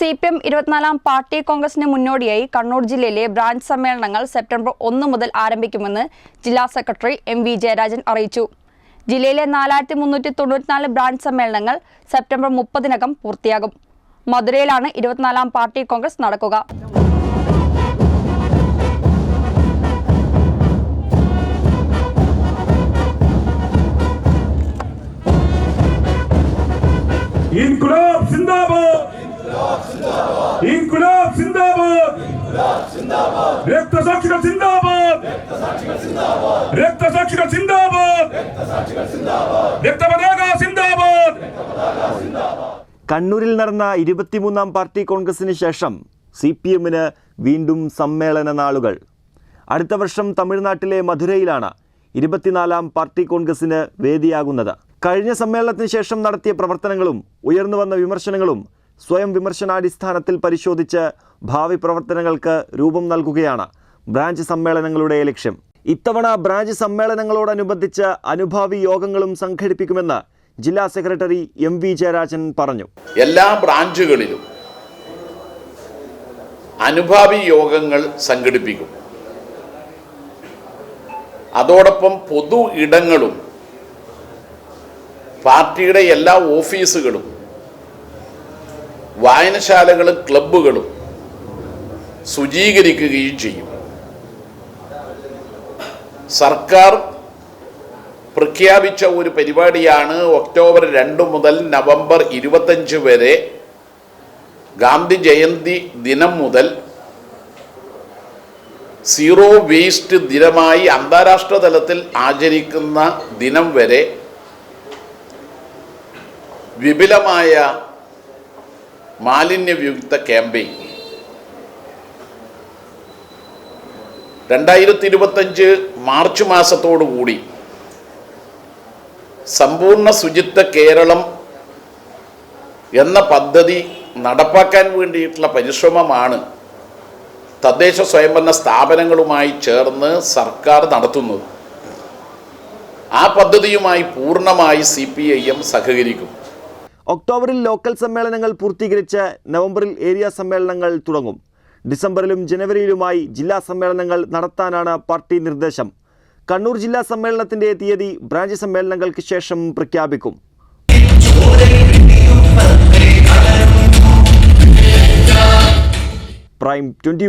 C P M ഇരുപത്തിനാലാം party കോൺഗ്രസിന് മുന്നോടിയായി കണ്ണൂർ ജില്ലയിലെ ബ്രാഞ്ച് സമ്മേളനങ്ങൾ സെപ്റ്റംബർ ഒന്ന് മുതൽ ആരംഭിക്കുമെന്ന് ജില്ലാ സെക്രട്ടറി എം വി ജയരാജൻ അറിയിച്ചു. ജില്ലയിലെ നാലായിരത്തി മുന്നൂറ്റി തൊണ്ണൂറ്റിനാല് ബ്രാഞ്ച് സമ്മേളനങ്ങൾ സെപ്റ്റംബർ മുപ്പതിനകം പൂർത്തിയാകും. മധുരയിലാണ് ഇരുപത്തിനാലാം പാർട്ടി കോൺഗ്രസ് നടക്കുക. ഇൻകുലാബ് സിന്ദാബാദ് ഇൻകുലാബ് സിന്ദാബാദ്. രക്തസാക്ഷികൾ സിന്ദാബാദ്. രക്തസാക്ഷികൾ സിന്ദാബാദ്. രക്തപതാക സിന്ദാബാദ്. കണ്ണൂരിൽ നടന്ന ഇരുപത്തിമൂന്നാം പാർട്ടി കോൺഗ്രസിന് ശേഷം സി പി എമ്മിന് വീണ്ടും സമ്മേളന നാളുകൾ. അടുത്ത വർഷം തമിഴ്നാട്ടിലെ മധുരയിലാണ് ഇരുപത്തിനാലാം പാർട്ടി കോൺഗ്രസിന് വേദിയാകുന്നത്. കഴിഞ്ഞ സമ്മേളനത്തിന് ശേഷം നടത്തിയ പ്രവർത്തനങ്ങളും ഉയർന്നു വന്ന വിമർശനങ്ങളും സ്വയം വിമർശനാടിസ്ഥാനത്തിൽ പരിശോധിച്ച് ഭാവി പ്രവർത്തനങ്ങൾക്ക് രൂപം നൽകുകയാണ് ബ്രാഞ്ച് സമ്മേളനങ്ങളുടെ ലക്ഷ്യം. ഇത്തവണ ബ്രാഞ്ച് സമ്മേളനങ്ങളോടനുബന്ധിച്ച് അനുഭാവി യോഗങ്ങളും സംഘടിപ്പിക്കുമെന്ന് ജില്ലാ സെക്രട്ടറി എം വി ജയരാജൻ പറഞ്ഞു. എല്ലാ ബ്രാഞ്ചുകളിലും അനുഭാവി യോഗങ്ങൾ സംഘടിപ്പിക്കും. അതോടൊപ്പം പൊതു ഇടങ്ങളും പാർട്ടിയുടെ എല്ലാ ഓഫീസുകളും വായനശാലകളും ക്ലബ്ബുകളും ശുചീകരിക്കുകയും ചെയ്യും. സർക്കാർ പ്രഖ്യാപിച്ച ഒരു പരിപാടിയാണ് ഒക്ടോബർ രണ്ട് മുതൽ നവംബർ ഇരുപത്തഞ്ച് വരെ ഗാന്ധി ജയന്തി ദിനം മുതൽ സീറോ വേസ്റ്റ് ദിനമായി അന്താരാഷ്ട്ര തലത്തിൽ ആചരിക്കുന്ന ദിനം വരെ വിപുലമായ മാലിന്യവിയുക്ത ക്യാമ്പയിൻ. രണ്ടായിരത്തി ഇരുപത്തഞ്ച് മാർച്ച് മാസത്തോടുകൂടി സമ്പൂർണ ശുചിത്വ കേരളം എന്ന പദ്ധതി നടപ്പാക്കാൻ വേണ്ടിയിട്ടുള്ള പരിശ്രമമാണ് തദ്ദേശ സ്വയംഭരണ സ്ഥാപനങ്ങളുമായി ചേർന്ന് സർക്കാർ നടത്തുന്നത്. ആ പദ്ധതിയുമായി പൂർണമായി സി പി ഐ എം സഹകരിക്കും. ഒക്ടോബറിൽ ലോക്കൽ സമ്മേളനങ്ങൾ പൂർത്തീകരിച്ച് നവംബറിൽ ഏരിയ സമ്മേളനങ്ങൾ തുടങ്ങും. ഡിസംബറിലും ജനുവരിയിലുമായി ജില്ലാ സമ്മേളനങ്ങൾ നടത്താനാണ് പാർട്ടി നിർദ്ദേശം. കണ്ണൂർ ജില്ലാ സമ്മേളനത്തിന്റെ തീയതി ബ്രാഞ്ച് സമ്മേളനങ്ങൾക്ക് ശേഷം പ്രഖ്യാപിക്കും. Prime twenty